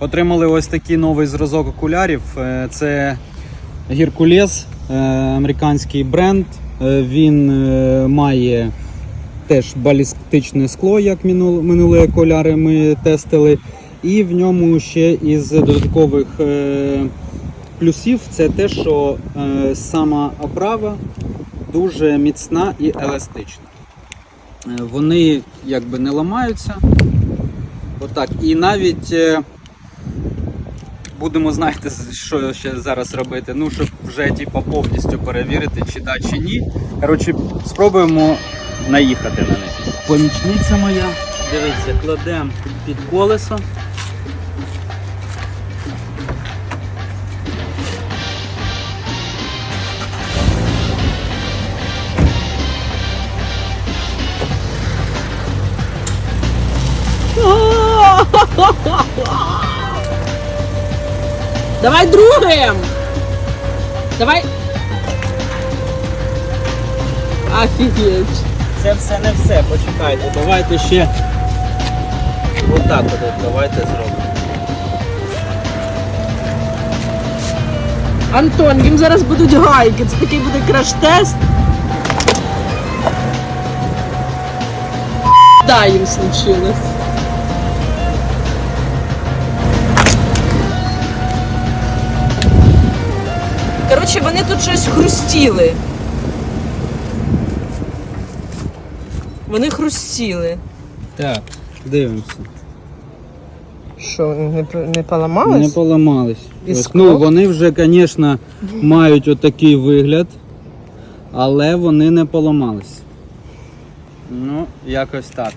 Отримали ось такий новий зразок окулярів. Е, Це Геркулес, е, американський бренд. Е, Він має теж балістичне скло, як минулі окуляри ми тестили. І в ньому ще із додаткових плюсів це те, що сама оправа дуже міцна і еластична. Вони якби не ламаються. Отак. І навіть будемо знаєте, що ще зараз робити. Ну, щоб вже типу, повністю перевірити, чи да, чи ні. Коротше, спробуємо наїхати на них. Помічниця моя. Дивіться, кладемо під колесо. Давай другим! Давай. Офігеть. Це все не все, почекайте. Давайте ще. Отак от, давайте зробимо. Антон, їм зараз будуть гайки. Це такий буде краш-тест. Да, їм случилось. Коротше, вони тут щось хрустіли. Вони хрустіли. Так, дивимося. Що, не, не Не поламались? поламались. І Ось, скло? Ну, вони вже, звісно, мають отакий вигляд, але вони не поламались. Ну, якось так.